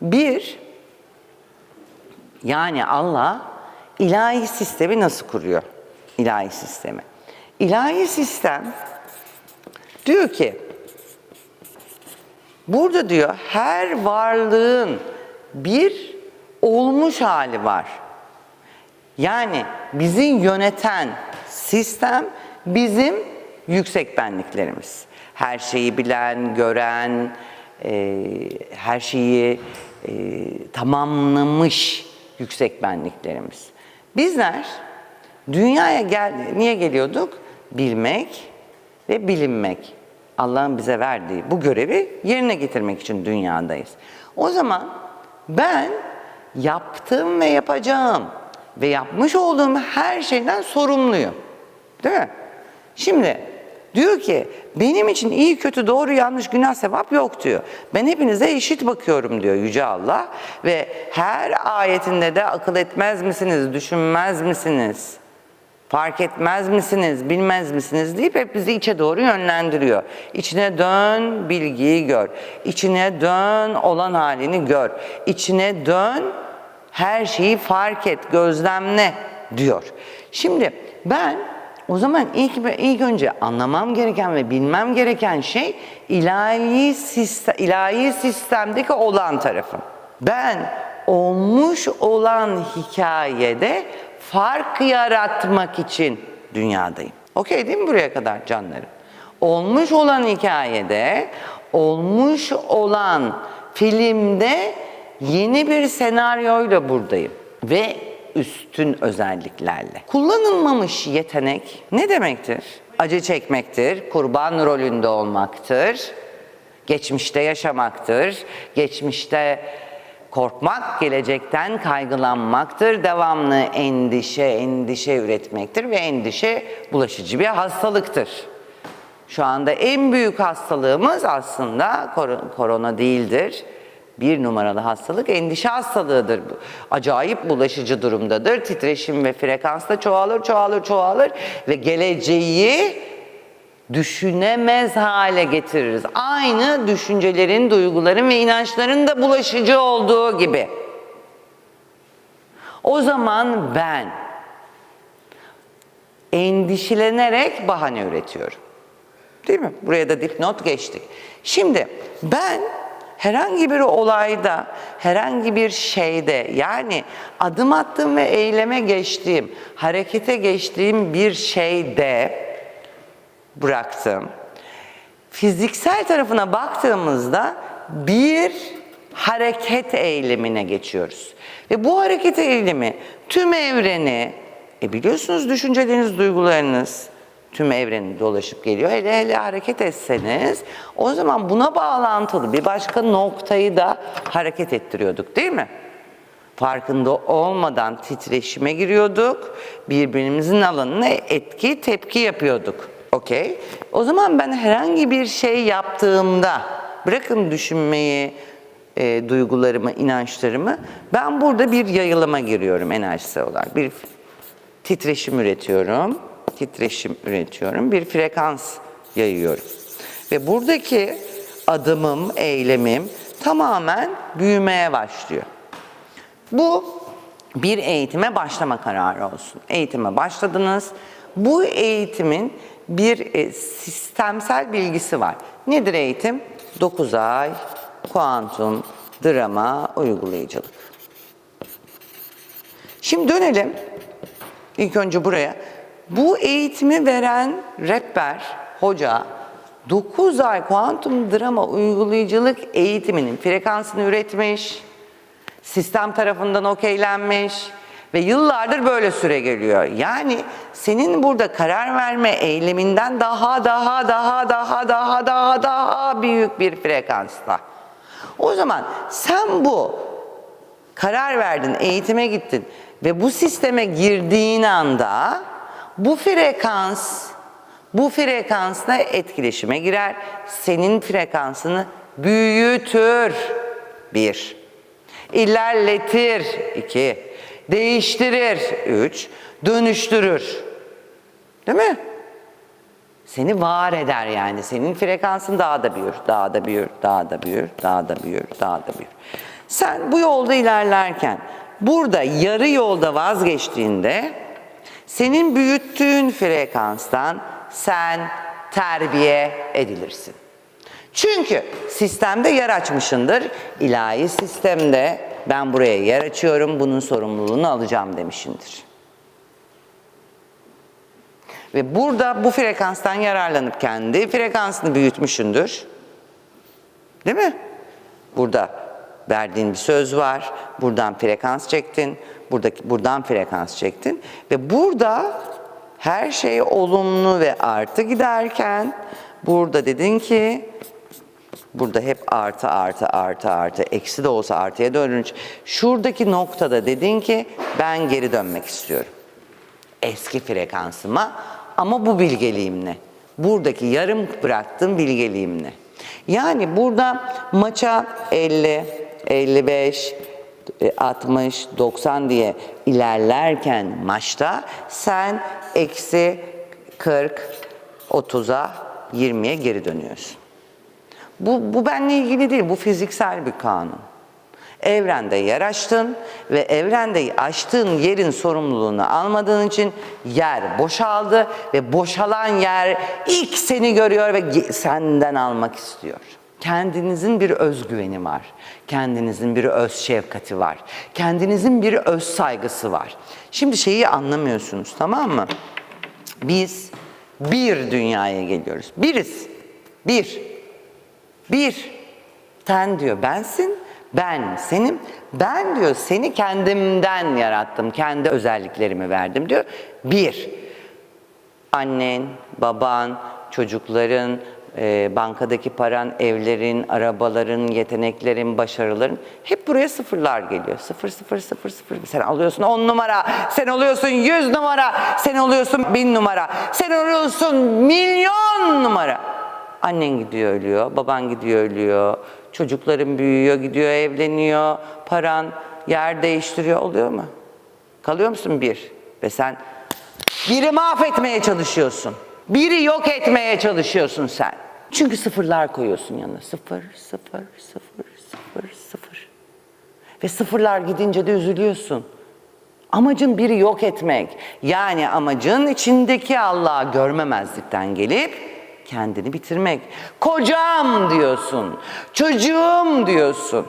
Bir, yani Allah ilahi sistemi nasıl kuruyor? İlahi sistemi. İlahi sistem diyor ki burada diyor her varlığın bir olmuş hali var. Yani bizi yöneten sistem bizim yüksek benliklerimiz. Her şeyi bilen, gören, e, her şeyi e, tamamlamış yüksek benliklerimiz. Bizler dünyaya gel niye geliyorduk? Bilmek ve bilinmek. Allah'ın bize verdiği bu görevi yerine getirmek için dünyadayız. O zaman ben yaptığım ve yapacağım ve yapmış olduğum her şeyden sorumluyum. Değil mi? Şimdi diyor ki benim için iyi kötü doğru yanlış günah sevap yok diyor. Ben hepinize eşit bakıyorum diyor Yüce Allah ve her ayetinde de akıl etmez misiniz, düşünmez misiniz? Fark etmez misiniz, bilmez misiniz deyip hep bizi içe doğru yönlendiriyor. İçine dön, bilgiyi gör. İçine dön, olan halini gör. İçine dön, her şeyi fark et, gözlemle diyor. Şimdi ben o zaman ilk, ilk önce anlamam gereken ve bilmem gereken şey ilahi, sistem, ilahi sistemdeki olan tarafım. Ben olmuş olan hikayede fark yaratmak için dünyadayım. Okey değil mi buraya kadar canlarım? Olmuş olan hikayede, olmuş olan filmde yeni bir senaryoyla buradayım. Ve üstün özelliklerle. Kullanılmamış yetenek ne demektir? Acı çekmektir, kurban rolünde olmaktır, geçmişte yaşamaktır, geçmişte korkmak, gelecekten kaygılanmaktır, devamlı endişe, endişe üretmektir ve endişe bulaşıcı bir hastalıktır. Şu anda en büyük hastalığımız aslında kor- korona değildir. Bir numaralı hastalık endişe hastalığıdır. Acayip bulaşıcı durumdadır. Titreşim ve frekans da çoğalır, çoğalır, çoğalır ve geleceği düşünemez hale getiririz. Aynı düşüncelerin, duyguların ve inançların da bulaşıcı olduğu gibi. O zaman ben endişelenerek bahane üretiyorum. Değil mi? Buraya da dipnot geçtik. Şimdi ben herhangi bir olayda, herhangi bir şeyde yani adım attığım ve eyleme geçtiğim, harekete geçtiğim bir şeyde bıraktım. Fiziksel tarafına baktığımızda bir hareket eylemine geçiyoruz. Ve bu hareket eylemi tüm evreni, e biliyorsunuz düşünceleriniz, duygularınız tüm evreni dolaşıp geliyor. Hele hele hareket etseniz o zaman buna bağlantılı bir başka noktayı da hareket ettiriyorduk değil mi? Farkında olmadan titreşime giriyorduk. Birbirimizin alanına etki, tepki yapıyorduk. Okey. O zaman ben herhangi bir şey yaptığımda, bırakın düşünmeyi, e, duygularımı, inançlarımı, ben burada bir yayılıma giriyorum enerjisel olarak. Bir titreşim üretiyorum, titreşim üretiyorum, bir frekans yayıyorum. Ve buradaki adımım, eylemim tamamen büyümeye başlıyor. Bu bir eğitime başlama kararı olsun. Eğitime başladınız. Bu eğitimin bir e, sistemsel bilgisi var. Nedir eğitim? 9 ay kuantum, drama, uygulayıcılık. Şimdi dönelim ilk önce buraya. Bu eğitimi veren rehber, hoca 9 ay kuantum drama uygulayıcılık eğitiminin frekansını üretmiş, sistem tarafından okeylenmiş ve yıllardır böyle süre geliyor. Yani senin burada karar verme eyleminden daha daha daha daha daha daha daha büyük bir frekansta. O zaman sen bu karar verdin, eğitime gittin ve bu sisteme girdiğin anda bu frekans bu frekansla etkileşime girer. Senin frekansını büyütür. Bir. İlerletir. iki. Değiştirir. Üç. Dönüştürür. Değil mi? Seni var eder yani. Senin frekansın daha da büyür, daha da büyür, daha da büyür, daha da büyür, daha da büyür. Sen bu yolda ilerlerken burada yarı yolda vazgeçtiğinde senin büyüttüğün frekanstan sen terbiye edilirsin. Çünkü sistemde yer açmışındır. İlahi sistemde ben buraya yer açıyorum, bunun sorumluluğunu alacağım demişindir. Ve burada bu frekanstan yararlanıp kendi frekansını büyütmüşündür. Değil mi? Burada verdiğin bir söz var. Buradan frekans çektin. Buradaki buradan frekans çektin ve burada her şey olumlu ve artı giderken burada dedin ki burada hep artı artı artı artı eksi de olsa artıya dönünç. Şuradaki noktada dedin ki ben geri dönmek istiyorum eski frekansıma ama bu bilgeliğimle. Buradaki yarım bıraktığım bilgeliğimle. Yani burada maça 50, 55, e, 60, 90 diye ilerlerken maçta sen eksi 40, 30'a 20'ye geri dönüyorsun. Bu, bu benimle ilgili değil, bu fiziksel bir kanun. Evrende yer açtın ve evrende açtığın yerin sorumluluğunu almadığın için yer boşaldı ve boşalan yer ilk seni görüyor ve senden almak istiyor. Kendinizin bir özgüveni var. Kendinizin bir öz şefkati var. Kendinizin bir öz saygısı var. Şimdi şeyi anlamıyorsunuz tamam mı? Biz bir dünyaya geliyoruz. Biriz. Bir. Bir. Sen diyor bensin, ben senim. Ben diyor seni kendimden yarattım, kendi özelliklerimi verdim diyor. Bir. Annen, baban, çocukların, e, bankadaki paran, evlerin, arabaların, yeteneklerin, başarıların hep buraya sıfırlar geliyor. Sıfır, sıfır, sıfır, sıfır. Sen alıyorsun 10 numara, sen alıyorsun 100 numara, sen alıyorsun 1000 numara, sen alıyorsun milyon numara. Annen gidiyor ölüyor, baban gidiyor ölüyor, çocukların büyüyor, gidiyor evleniyor, paran yer değiştiriyor oluyor mu? Kalıyor musun bir? Ve sen biri mahvetmeye çalışıyorsun. Biri yok etmeye çalışıyorsun sen. Çünkü sıfırlar koyuyorsun yanına. Sıfır, sıfır, sıfır, sıfır, sıfır. Ve sıfırlar gidince de üzülüyorsun. Amacın biri yok etmek. Yani amacın içindeki Allah'ı görmemezlikten gelip kendini bitirmek. Kocam diyorsun, çocuğum diyorsun,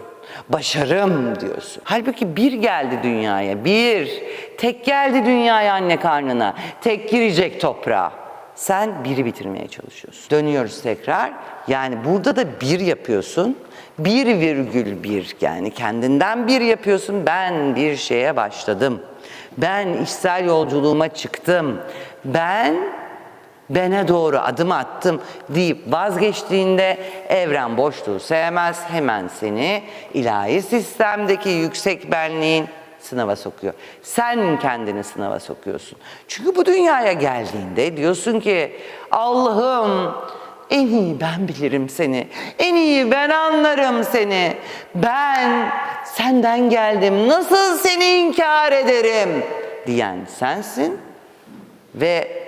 başarım diyorsun. Halbuki bir geldi dünyaya, bir. Tek geldi dünyaya anne karnına, tek girecek toprağa. Sen biri bitirmeye çalışıyorsun. Dönüyoruz tekrar. Yani burada da bir yapıyorsun. Bir virgül bir yani kendinden bir yapıyorsun. Ben bir şeye başladım. Ben içsel yolculuğuma çıktım. Ben bene doğru adım attım deyip vazgeçtiğinde evren boşluğu sevmez. Hemen seni ilahi sistemdeki yüksek benliğin sınava sokuyor. Sen kendini sınava sokuyorsun. Çünkü bu dünyaya geldiğinde diyorsun ki Allah'ım en iyi ben bilirim seni. En iyi ben anlarım seni. Ben senden geldim. Nasıl seni inkar ederim? diyen sensin ve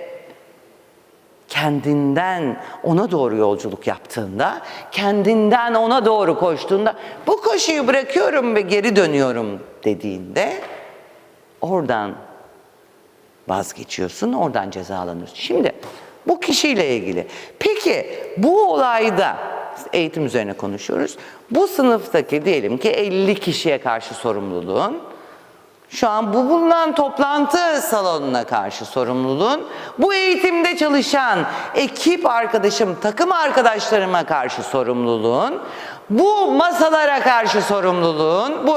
kendinden ona doğru yolculuk yaptığında, kendinden ona doğru koştuğunda bu koşuyu bırakıyorum ve geri dönüyorum dediğinde oradan vazgeçiyorsun, oradan cezalanıyorsun. Şimdi bu kişiyle ilgili. Peki bu olayda eğitim üzerine konuşuyoruz. Bu sınıftaki diyelim ki 50 kişiye karşı sorumluluğun şu an bu bulunan toplantı salonuna karşı sorumluluğun, bu eğitimde çalışan ekip arkadaşım, takım arkadaşlarıma karşı sorumluluğun, bu masalara karşı sorumluluğun, bu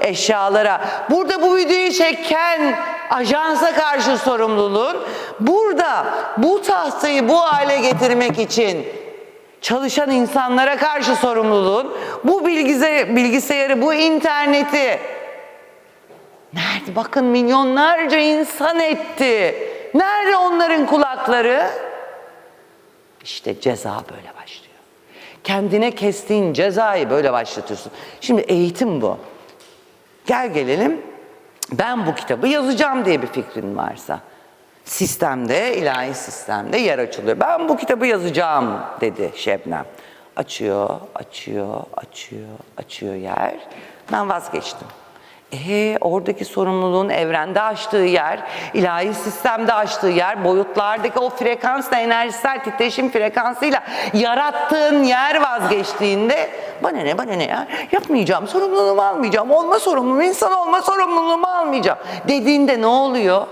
eşyalara, burada bu videoyu çeken ajansa karşı sorumluluğun, burada bu tahtayı bu hale getirmek için çalışan insanlara karşı sorumluluğun, bu bilgisayarı, bu interneti Nerede? Bakın milyonlarca insan etti. Nerede onların kulakları? İşte ceza böyle başlıyor. Kendine kestiğin cezayı böyle başlatıyorsun. Şimdi eğitim bu. Gel gelelim. Ben bu kitabı yazacağım diye bir fikrin varsa. Sistemde, ilahi sistemde yer açılıyor. Ben bu kitabı yazacağım dedi Şebnem. Açıyor, açıyor, açıyor, açıyor yer. Ben vazgeçtim. Ee, oradaki sorumluluğun evrende açtığı yer, ilahi sistemde açtığı yer, boyutlardaki o frekansla, enerjisel titreşim frekansıyla yarattığın yer vazgeçtiğinde bana ne bana ne ya? Yapmayacağım, sorumluluğumu almayacağım, olma sorumluluğumu, insan olma sorumluluğumu almayacağım. dediğinde ne oluyor?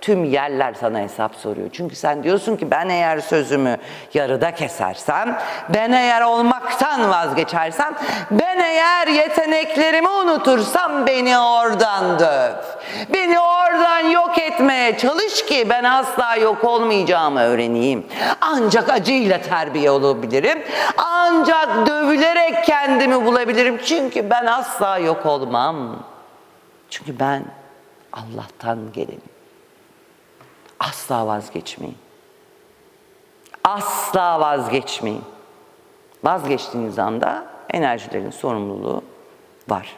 Tüm yerler sana hesap soruyor. Çünkü sen diyorsun ki ben eğer sözümü yarıda kesersem, ben eğer olmaktan vazgeçersem, ben eğer yeteneklerimi unutursam beni oradan döv. Beni oradan yok etmeye çalış ki ben asla yok olmayacağımı öğreneyim. Ancak acıyla terbiye olabilirim. Ancak dövülerek kendimi bulabilirim. Çünkü ben asla yok olmam. Çünkü ben Allah'tan gelenim. Asla vazgeçmeyin. Asla vazgeçmeyin. Vazgeçtiğiniz anda enerjilerin sorumluluğu var.